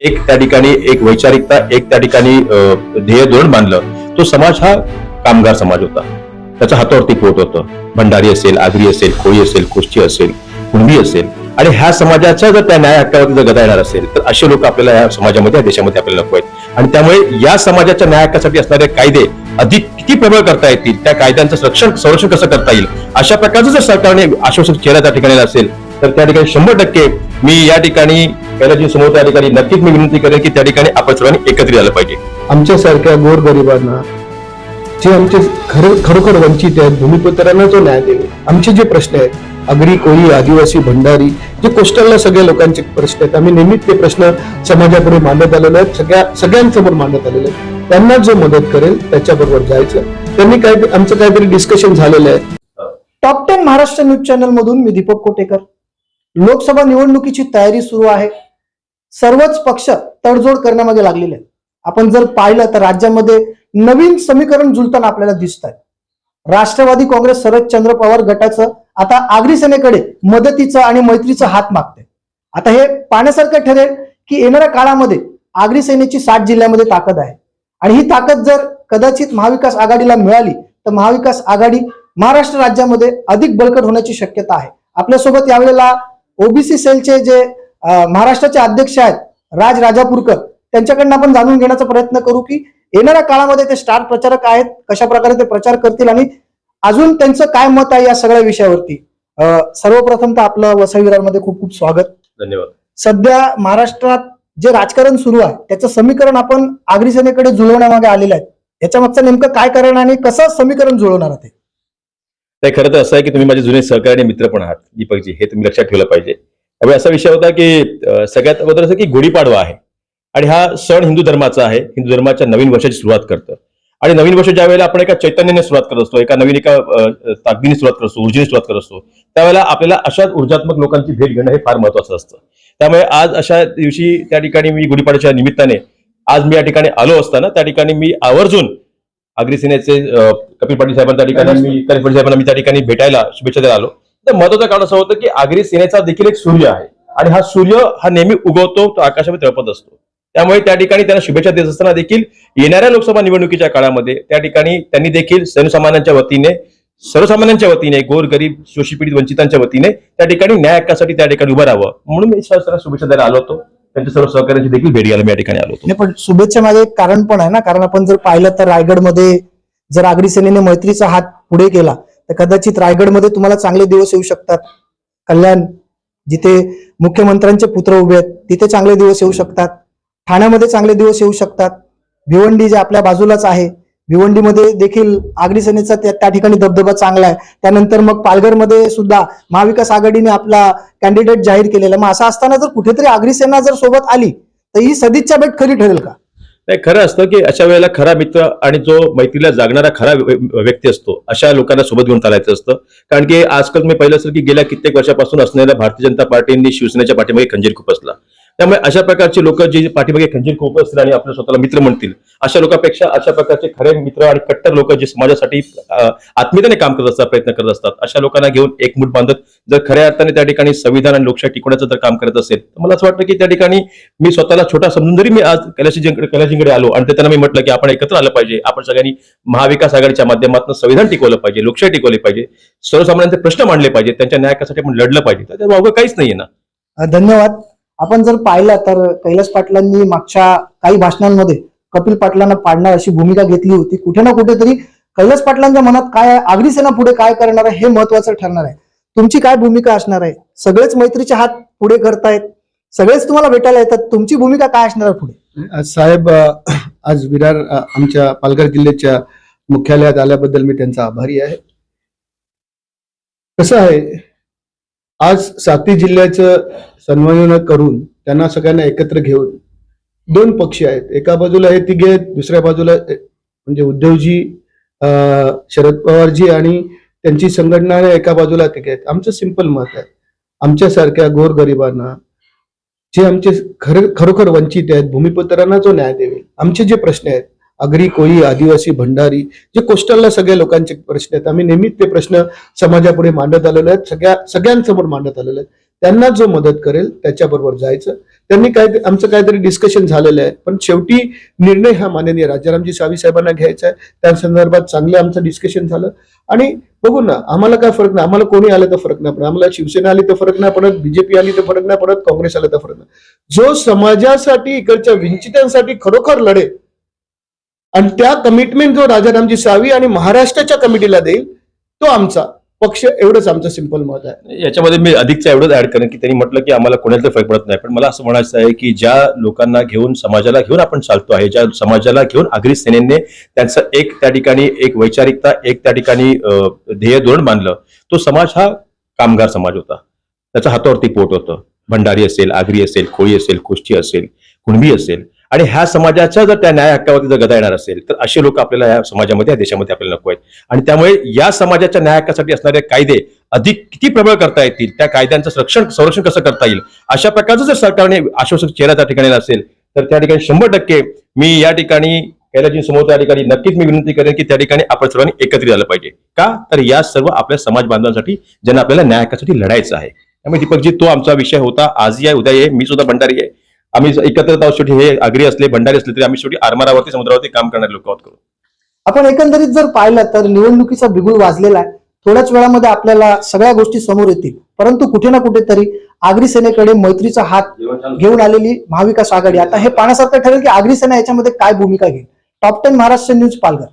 एक त्या ठिकाणी एक वैचारिकता एक त्या ठिकाणी ध्येय धोरण बांधलं. तो समाज हा कामगार समाज होता. त्याचं हातावरती पोट होतं. भंडारी असेल आगरी असेल कोळी असेल कुष्टी असेल कुणबी असेल. आणि ह्या समाजाच्या जर त्या न्याय हक्कावरती जर गदा येणार असेल तर असे लोक आपल्याला या समाजामध्ये या देशामध्ये आपल्याला नको आहेत. आणि त्यामुळे या समाजाच्या न्याय हक्कासाठी असणारे कायदे अधिक किती प्रबळ करता येतील त्या कायद्यांचं रक्षण संरक्षण कसं करता येईल? अशा प्रकारचं जर सरकारने आश्वासन केलं त्या ठिकाणी असेल तर त्या ठिकाणी शंभर टक्के मी या ठिकाणी कैलाजी समोर त्या ठिकाणी नक्कीच मी विनंती करेन की त्या ठिकाणी आपण सर्वांनी एकत्रित आलं पाहिजे. आमच्यासारख्या गोरगरिबांना जे आमचे खरं खरोखर वंचित आहेत भूमिपुत्रांना जो न्याय देईल. आमचे जे प्रश्न आहेत अगरी कोळी आदिवासी भंडारी जे कोस्टलला सगळ्या लोकांचे प्रश्न आहेत आम्ही नेहमीच ते प्रश्न समाजापुढे मांडत आलेले आहेत सगळ्या सगळ्यांसमोर मांडत आलेले आहेत. त्यांना जो मदत करेल त्याच्याबरोबर जायचं. त्यांनी काय आमचं काहीतरी डिस्कशन झालेलं आहे. Top ten Maharashtra news channel मधून मी दीपक कोटेकर. लोकसभा निवडणुकीची तयारी सुरू आहे. सर्वच पक्ष तडजोड करण्यामध्ये लागलेले आहेत. आपण जर पाहिलं तर राज्यामध्ये नवीन समीकरण जुलताना आपल्याला दिसत आहे राष्ट्रवादी काँग्रेस शरदचंद्र पवार गटाचं आता आगरी सेनेकडे मदतीचा आणि मैत्रीचा हात मागते आता हे पाहण्यासारखं ठरेल की येणाऱ्या काळामध्ये आगरी सेनेची सात जिल्ह्यामध्ये ताकद आहे. आणि ही ताकद जर कदाचित महाविकास आघाडीला मिळाली तर महाविकास आघाडी महाराष्ट्र राज्यामध्ये अधिक बळकट होण्याची शक्यता आहे. आपल्यासोबत यावेळेला ओबीसी सेलचे जे महाराष्ट्राचे अध्यक्ष आहेत राज राजापूरकर. त्यांच्याकडनं आपण जाणून घेण्याचा प्रयत्न करू की येणाऱ्या काळामध्ये ते स्टार प्रचारक आहेत कशा प्रकारे ते प्रचार करतील आणि अजून त्यांचं काय मत आहे या सगळ्या विषयावरती? सर्वप्रथम तर आपलं वसई विरारमध्ये खूप खूप स्वागत. धन्यवाद. सध्या महाराष्ट्रात जे राजकारण सुरू आहे त्याचं समीकरण आपण आगरी सेनेकडे जुळवण्यामागे आलेलं आहे. याच्या मागचं नेमकं काय कारण आणि कसं समीकरण जुळवणार आहे ते? नाही खरं तर असं आहे की तुम्ही माझे जुने सहकारी मित्र पण आहात दीपकजी. हे तुम्ही लक्षात ठेवलं पाहिजे. त्यामुळे असा विषय होता की सगळ्यात अगोदर असं की गुढीपाडवा आहे. आणि हा सण हिंदू धर्माचा आहे. हिंदू धर्माच्या नवीन वर्षाची सुरुवात करतं. आणि नवीन वर्ष ज्या वेळेला आपण एका चैतन्याने सुरुवात करत असतो एका नवीन एका ताकदीने सुरुवात करत असतो ऊर्जेने सुरुवात करत असतो त्यावेळेला आपल्याला अशाच ऊर्जात्मक लोकांची भेट घेणं हे फार महत्वाचं असतं. त्यामुळे आज अशा दिवशी त्या ठिकाणी मी गुढीपाडव्याच्या निमित्ताने आज मी या ठिकाणी आलो असताना त्या ठिकाणी मी आवर्जून आगरी सेनेचे कपिल पाटील साहेबांना त्या ठिकाणी मी कपिल पाटील साहेबांना मी त्या ठिकाणी भेटायला शुभेच्छा द्यायला आलो. तर महत्वाचं कारण असं होतं की आगरी सेनेचा देखील एक सूर्य आहे. आणि हा सूर्य हा नेहमी उगवतो तो आकाशामध्ये तळपत असतो. त्यामुळे त्या ठिकाणी त्यांना शुभेच्छा देत असताना देखील येणाऱ्या लोकसभा निवडणुकीच्या काळामध्ये त्या ठिकाणी त्यांनी देखील सर्वसामान्यांच्या वतीने सर्वसामान्यांच्या वतीने गोरगरीब शोषीपीडित वंचितांच्या वतीने त्या ठिकाणी न्याय हक्कासाठी त्या ठिकाणी उभं राहावं. म्हणून मी सर्व शुभेच्छा द्यायला आलो होतो. त्यांच्या सर्व सहकार्यांची देखील भेट घ्यायला मी या ठिकाणी आलो होतो. पण शुभेच्छा माझे एक कारण पण आहे ना. कारण आपण जर पाहिलं तर रायगडमध्ये जर आगरी सेनेने मैत्रीचा हात पुढे केला तर कदाचित रायगडमध्ये तुम्हाला चांगले दिवस येऊ शकतात. कल्याण जिथे मुख्यमंत्र्यांचे पुत्र उभे आहेत तिथे चांगले दिवस येऊ शकतात. ठाण्यामध्ये चांगले दिवस येऊ शकतात. भिवंडी जे आपल्या बाजूलाच आहे भिवंडीमध्ये देखील आगरी सेनेचा त्या त्या ठिकाणी दबदबा चांगला आहे. त्यानंतर मग पालघरमध्ये सुद्धा महाविकास आघाडीने आपला कॅन्डिडेट जाहीर केलेला मग असं असताना जर कुठेतरी आगरीसेना जर सोबत आली तर ही सदिच्छा भेट खरी ठरेल का? नाही खरं असतं की अशा वेळेला खरा मित्र आणि जो मैत्रीला जागणारा खरा व्यक्ती असतो अशा लोकांना सोबत घेऊन चालायचं असतं. कारण की आजकाल मी पाहिलं असेल की गेल्या कित्येक वर्षापासून असणाऱ्या भारतीय जनता पार्टींनी शिवसेनेच्या पाठीमागे खंजीर खुपसला त्यामुळे अशा प्रकारचे लोक जे पाठीमागे खंजीर खूप असतील आणि आपल्या स्वतःला मित्र म्हणतील अशा लोकांपेक्षा अशा प्रकारचे खरे मित्र आणि कट्टर लोक जे समाजासाठी आत्मीयतेने काम करत असतात प्रयत्न करत असतात अशा लोकांना घेऊन एकमूट बांधत जर खऱ्या अर्थाने त्या ठिकाणी संविधान आणि लोकशाही टिकवण्याचं जर काम करत असेल तर मला असं वाटतं की त्या ठिकाणी मी स्वतःला छोटा समजून जरी मी आज कैलाशीजींकडे कैलाशींकडे आलो आणि त्यांना मी म्हटलं की आपण एकत्र आलं पाहिजे आपण सगळ्यांनी महाविकास आघाडीच्या माध्यमातून संविधान टिकवलं पाहिजे लोकशाही टिकवली पाहिजे सर्वसामान्यांचे प्रश्न मांडले पाहिजे त्यांच्या न्यायकासाठी आपण लढलं पाहिजे तर त्यात काहीच नाहीये ना. धन्यवाद. आपण जर पाहिलं तर कैलास पाटलांनी मागच्या काही भाषणांमध्ये कपिल पाटलांना पाडणार अशी भूमिका घेतली होती. कुठे ना कुठेतरी कैलास पाटलांच्या मनात काय आहे, आगरी सेना पुढे काय करणार आहे हे महत्वाचं ठरणार आहे. तुमची काय भूमिका असणार आहे? सगळेच मैत्रीचे हात पुढे करतायत. सगळेच तुम्हाला भेटायला येतात. तुमची भूमिका काय असणार आहे पुढे? साहेब आज विरार आमच्या पालघर जिल्ह्याच्या मुख्यालयात आल्याबद्दल मी त्यांचा आभारी आहे. कसं आहे? आज सातही जिल्ह्याचं सन्मान करून त्यांना सगळ्यांना एकत्र घेऊन दोन पक्ष आहेत. एका बाजूला हे तिघे आहेत दुसऱ्या बाजूला म्हणजे उद्धवजी शरद पवारजी आणि त्यांची संघटना एका बाजूला तिघे आहेत. आमचं सिंपल मत आहे. आमच्यासारख्या गोरगरिबांना जे आमचे खर खरोखर वंचित आहेत भूमिपुत्रांना जो न्याय देईल आमचे जे प्रश्न आहेत आगरी कोळी आदिवासी भंडारी जे कोस्टलला सगळ्या लोकांचे प्रश्न आहेत. आम्ही नेहमीच ते प्रश्न समाजापुढे मांडत आलेलो आहेत. सगळ्या सगळ्यांसमोर मांडत आलेले आहेत. त्यांना जो मदत करेल त्याच्याबरोबर जायचं. त्यांनी काय आमचं काहीतरी डिस्कशन झालेलं आहे. पण शेवटी निर्णय हा माननीय राजारामजी सावी साहेबांना घ्यायचा आहे. त्या संदर्भात चांगलं आमचं डिस्कशन झालं. आणि बघू ना आम्हाला काय फरक नाही. आम्हाला कोणी आलं तर फरक नाही पडत. आम्हाला शिवसेना आली तर फरक नाही पडत. बीजेपी आली तर फरक नाही पडत. काँग्रेस आलं तर फरक नाही. जो समाजासाठी इकडच्या विंचितांसाठी खरोखर लढेल आणि त्या कमिटमेंट जो राजारामजी सावी आणि महाराष्ट्राच्या कमिटीला देईल तो आमचा पक्ष एवढंच आमचं सिंपल मत आहे. याच्यामध्ये मी अधिकचा एवढंच ऍड करेन की त्यांनी म्हटलं की आम्हाला कोणाला फरक पडत नाही. पण मला असं म्हणायचं आहे की ज्या लोकांना घेऊन समाजाला घेऊन आपण चालतो आहे ज्या समाजाला घेऊन आगरी सेनेने त्यांचं एक त्या ठिकाणी एक वैचारिकता एक त्या ठिकाणी ध्येय धोरण मानलं तो समाज हा कामगार समाज होता. त्याचा हातावरती पोट होतं. भंडारी असेल आगरी असेल कोळी असेल कुष्टी असेल कुणबी असेल. आणि ह्या समाजाच्या जर त्या न्याय हक्कावरती जर गदा येणार असेल तर असे लोक आपल्याला या समाजामध्ये या देशामध्ये आपल्याला नको आहेत. आणि त्यामुळे या समाजाच्या न्याय हक्कासाठी असणारे कायदे अधिक किती प्रबळ करता येतील त्या कायद्यांचं संरक्षण संरक्षण कसं करता येईल? अशा प्रकारचं जर सरकारने आश्वासक चेहरा त्या ठिकाणी असेल तर त्या ठिकाणी शंभर टक्के मी या ठिकाणी कैलाजी समोर त्या ठिकाणी नक्कीच मी विनंती करेन की त्या ठिकाणी आपण सर्वांनी एकत्रित झालं पाहिजे. का? तर या सर्व आपल्या समाज बांधवांसाठी ज्यांना आपल्याला न्याय हक्कासाठी लढायचं आहे. त्यामुळे दीपकजी तो आमचा विषय होता. आजही आहे उद्या आहे. मी सुद्धा भंडारी आहे. आम्ही एकत्रित आहोत शेवटी हे आगरी असले भंडारी असले तरी आम्ही शेवटी आरमारावरती समुद्रावरती काम करणारे लोक आहोत करू आपण एकंदरीत जर पाहिलं तर निवडणुकीचा बिगुल वाजलेला आहे. थोड्याच वेळामध्ये आपल्याला सगळ्या गोष्टी समोर येतील. परंतु कुठे ना कुठेतरी आगरी सेनेकडे मैत्रीचा हात घेऊन आलेली महाविकास आघाडी. आता हे पाहण्यासारखं ठरेल की आगरी सेना याच्यामध्ये काय भूमिका घेईल? Top ten Maharashtra news Palghar.